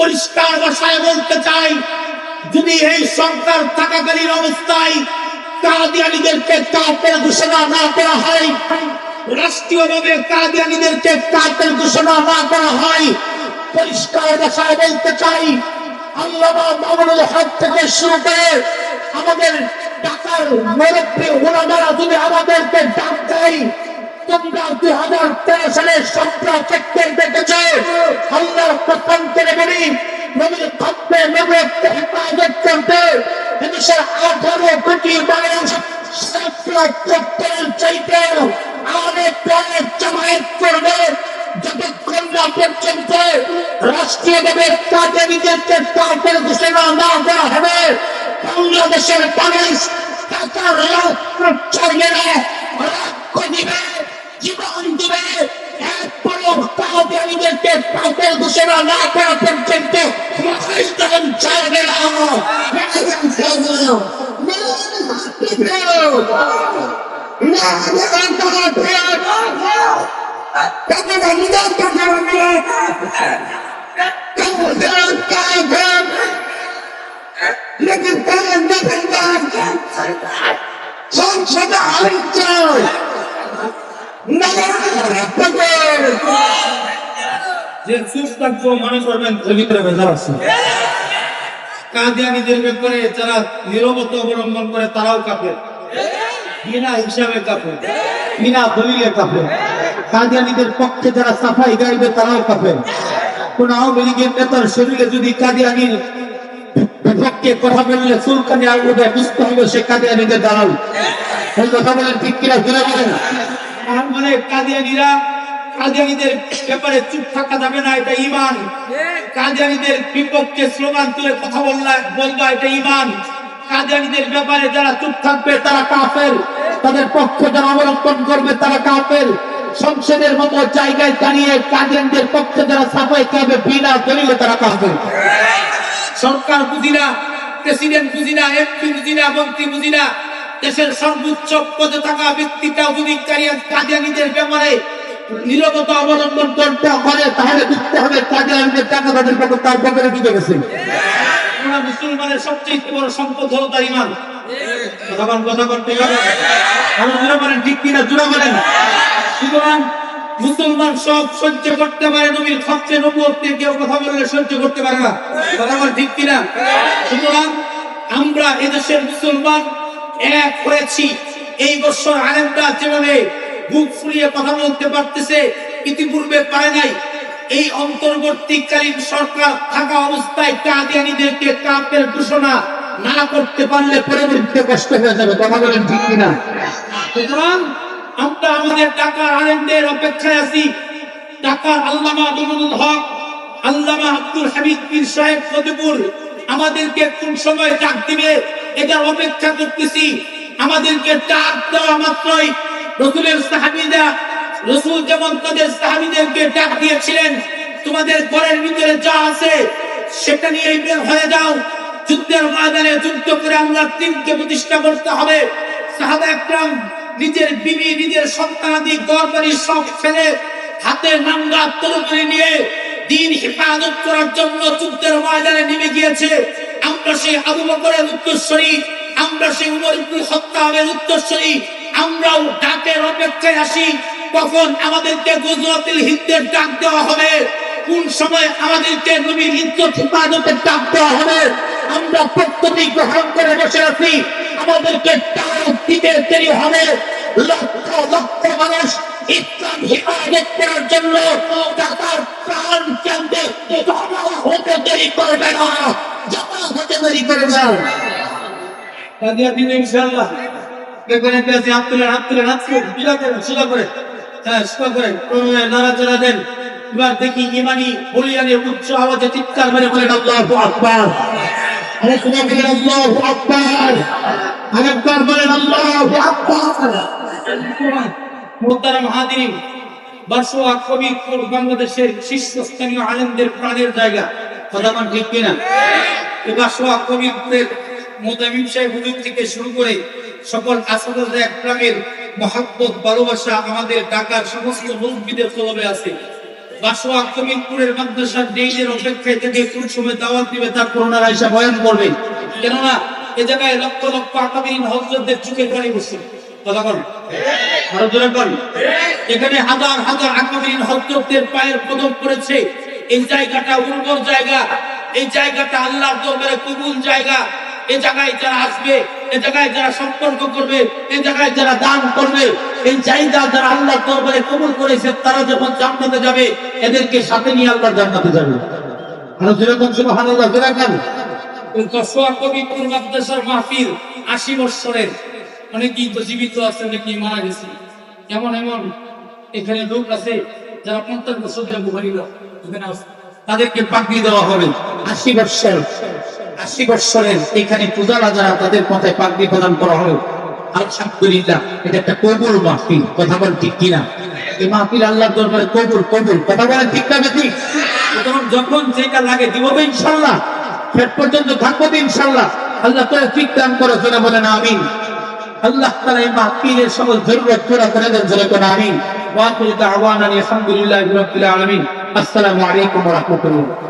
পরিষ্কার ভাষায় বলতে চাই, যদি এই সরকার থাকাকালীন অবস্থায় কাদিয়ানিদেরকে কাপের ঘোষণা না করা হয়, রাষ্ট্রীয়ভাবে কাদিয়ানিদেরকে কাপের ঘোষণা না করা হয়, পরিষ্কার ভাষায় বলতে চাই, আল্লামা মামুনুল হক থেকে শুরু করে আমাদের ঢাকার মুরব্বী ওলামারা যদি আমাদেরকে ডাক দেয়, তোমরা দুই হাজার তেরো সালে সন্ত্রাস চেকতে দেখেছে। আল্লাহর প্রথম করে বলি নবীর খপ্পে নবীকে হেফাজত করতে। এদেশের আঠারো কোটি মানুষ সাত লাখ চত্বরের চাইতে আমাদের প্রাণের জমায়েত করবে। যতক্ষণ না পর্যন্ত রাষ্ট্রীয়ভাবে তাদের নিজেদেরকে তাদের ঘোষণা না দেওয়া হবে, বাংলাদেশের মানুষ টাকার রাষ্ট্র ছাড়বে না রাক্ষ দিবে, জীবন দিবে। এরপরও কাউকে তাদের ঘোষণা না लेकिन कलम সংসদে আলোচনা যে চুপ থাকবো মনে করবেন এর ভিতরে ভেজাল আছে কাদিয়ানিদের ব্যাপারে যারা নিরবতা অবলম্বন করে তারাও কাপে বিনা হিসাবে কাপে বিনা দলিলে কাপে কাদিয়ানিদের পক্ষে যারা সাফাই গাইবে, তারাও কাপে কোন আওয়ামী লীগের নেতার শরীরে যদি কাদিয়ানির বিপক্ষে কথা বললে আগুনে বুঝতে হবে সে কাদিয়ানিদের কথা বলেন ঠিক কিনা বলেন? মানে কাদিয়ানিরা, কাদিয়ানিদের ব্যাপারে চুপ থাকা যাবে না, এটা ইমান। কাদিয়ানিদের বিপক্ষে স্লোগান তুলে কথা বললা, বলবা, এটা ইমান। কাদিয়ানিদের ব্যাপারে যারা চুপ থাকবে, তারা কাফের। তাদের পক্ষ যারা অবলম্বন করবে, তারা কাফের। সংসদের মতো জায়গায় দাঁড়িয়ে কাদিয়ানদের পক্ষে যারা সাফাই খাবে, বিনা দলিলে তারা কাফের সরকার বুঝি না, প্রেসিডেন্ট বুঝি না, এমপি বুঝি না, মন্ত্রী বুঝি না। দেশের সর্বোচ্চ পদে থাকা ব্যক্তিটাও যদি কাদিয়ানিদের ব্যাপারে নিরবতা অবলম্বন করতে তাহলে বুঝতে হবে টাকা তাদের তার পকেটে ঢুকে গেছে মুসলমানের সবচেয়ে বড় সম্পদ তার ইমান। কথা কথা ঠিক কিনা বলেন। সুতরাং মুসলমান সব সহ্য করতে পারে, নবীর খরচে নবুয়তে কেউ কথা বললে সহ্য করতে পারে না। কথা বল ঠিক কিনা? সুতরাং আমরা এদেশের মুসলমান এক হয়েছি। এই বছর আলেমরা যেভাবে বুক ফুলিয়ে কথা বলতে পারতেছে, ইতিপূর্বে পারে নাই। এই অন্তর্বর্তীকালীন সরকার থাকা অবস্থায় কাদিয়ানিদেরকে কাপের ঘোষণা না করতে পারলে পরবর্তীতে কষ্ট হয়ে যাবে। কথা বলেন ঠিক কিনা? সুতরাং আমরা আমাদের টাকার আনন্দের অপেক্ষায় আছি। টাকার আল্লামা আব্দুল হক, আল্লামা আব্দুল হামিদ পীর সাহেব ফতেপুর, আমাদেরকে কোন সময় ডাক দিবে এটা অপেক্ষা করতেছি। আমাদেরকে ডাক দেওয়া মাত্রই রসুলের সাহাবিদা রসুল যেমন তাদের সাহাবিদেরকে ডাক দিয়েছিলেন, তোমাদের ঘরের ভিতরে যা আছে সেটা নিয়ে বের হয়ে যাও। যুদ্ধের ময়দানে যুদ্ধ করে আমরা তিনকে প্রতিষ্ঠা করতে হবে। সাহাবা একরাম নিজের বিবি, নিজের সন্তানাদি গড়বাড়ি সব ফেলে হাতে নাঙ্গা তরুপরি নিয়ে দিন হেফাজত করার জন্য যুদ্ধের ময়দানে নেমে গিয়েছে। আমরা সেই আবু বকরের উত্তরস্বরী আমরা সেই উমর ইবনুল খাত্তাবের উত্তরস্বরী আমরাও ডাকের অপেক্ষায় আসি। কখন আমাদেরকে গুজরাতিল হিন্দের ডাক দেওয়া হবে? কোন সময় আমাদেরকে নবীর ইজ্জত, হেফাজতের ডাক হবে, আমরা প্রস্তুতি গ্রহণ করে বসে আছি আমাদেরকে ডাক দিতে দেরি হবে। লক্ষ লক্ষ মানুষ ইসলাম হেফাজত করার জন্য টাকার প্রাণ কেন্দ্রে জমা হতে দেরি করবে না। জমা হতে দেরি করবে না। কাদিয়া দিন ইনশাআল্লাহ। দেখবেন হাত তুলে হাত তুলে হাত তুলে বিলা করে, সোজা করে হ্যাঁ সোজা করে নাড়াচাড়া দেন। এবার দেখি ইমানি বলিয়ানি উচ্চ আওয়াজে চিৎকার মেরে বলেন, আল্লাহু আকবার। আরে আল্লাহু আকবার। আরেকবার বলেন, আল্লাহু আকবার। মুহতারাম হাদিরিন কবিরপুর বাংলাদেশের শীর্ষস্থানীয় আলেমদের প্রাণের জায়গা। কথা বল ঠিক কিনা? এই মোতামিম সাহেব হুজুর থেকে শুরু করে সকল আসাদ একরামের মহাব্বত, ভালোবাসা আমাদের ঢাকার সমস্ত মসজিদের তলবে আছে। এ এখানে হাজার হাজার পায়ের কদম এই জায়গাটা উর্বর জায়গা। এই জায়গাটা আল্লাহর দরবারে জায়গা। এই জায়গায় যারা আসবে এই জায়গায় যারা সম্পর্ক করবে এই জায়গায় যারা দান করবে, এই জায়গা যারা কবুল করেছে, তারা যখন জান্নাতে যাবে এদেরকে সাথে নিয়ে আল্লাহর জান্নাতে যাবে। আরও যেরকম সুবহানাল্লাহ কবিপুর মাদ্রাসার মাহফিল আশি বৎসরের। অনেকেই তো জীবিত আছে মারা গেছে। এমন এমন। এখানে লোক আছে যারা পঞ্চাশ বছর এখানে আছে। তাদেরকে পাগড়ি দেওয়া হবে। আশি বৎসর, আশি বৎসরের এখানে পূজারা যারা তাদের মাথায় পাগড়ি প্রদান করা হবে। আলহামদুলিল্লাহ, এটা একটা কবুল মাহফিল। কথা বল ঠিক কিনা? এই মাহফিল আল্লাহর দরবারে কবুল কবুল। কথা বলেন ঠিক না ঠিক যখন যেটা লাগে দিব তো ইনশাল্লাহ শেষ পর্যন্ত থাকব তো ইনশাল্লাহ আল্লাহ তো ঠিক দান করো, জোরে বলেন আমিন। আল্লাহ তাআলা এই মাহফিলের সকল জরুরত পুরা করে দেন, জোরে করে আমিন। ওয়া আখিরু দাওয়ানা আলহামদুলিল্লাহি রাব্বিল আলামিন। আসসালামু আলাইকুম ওয়া রাহমাতুল্লাহ।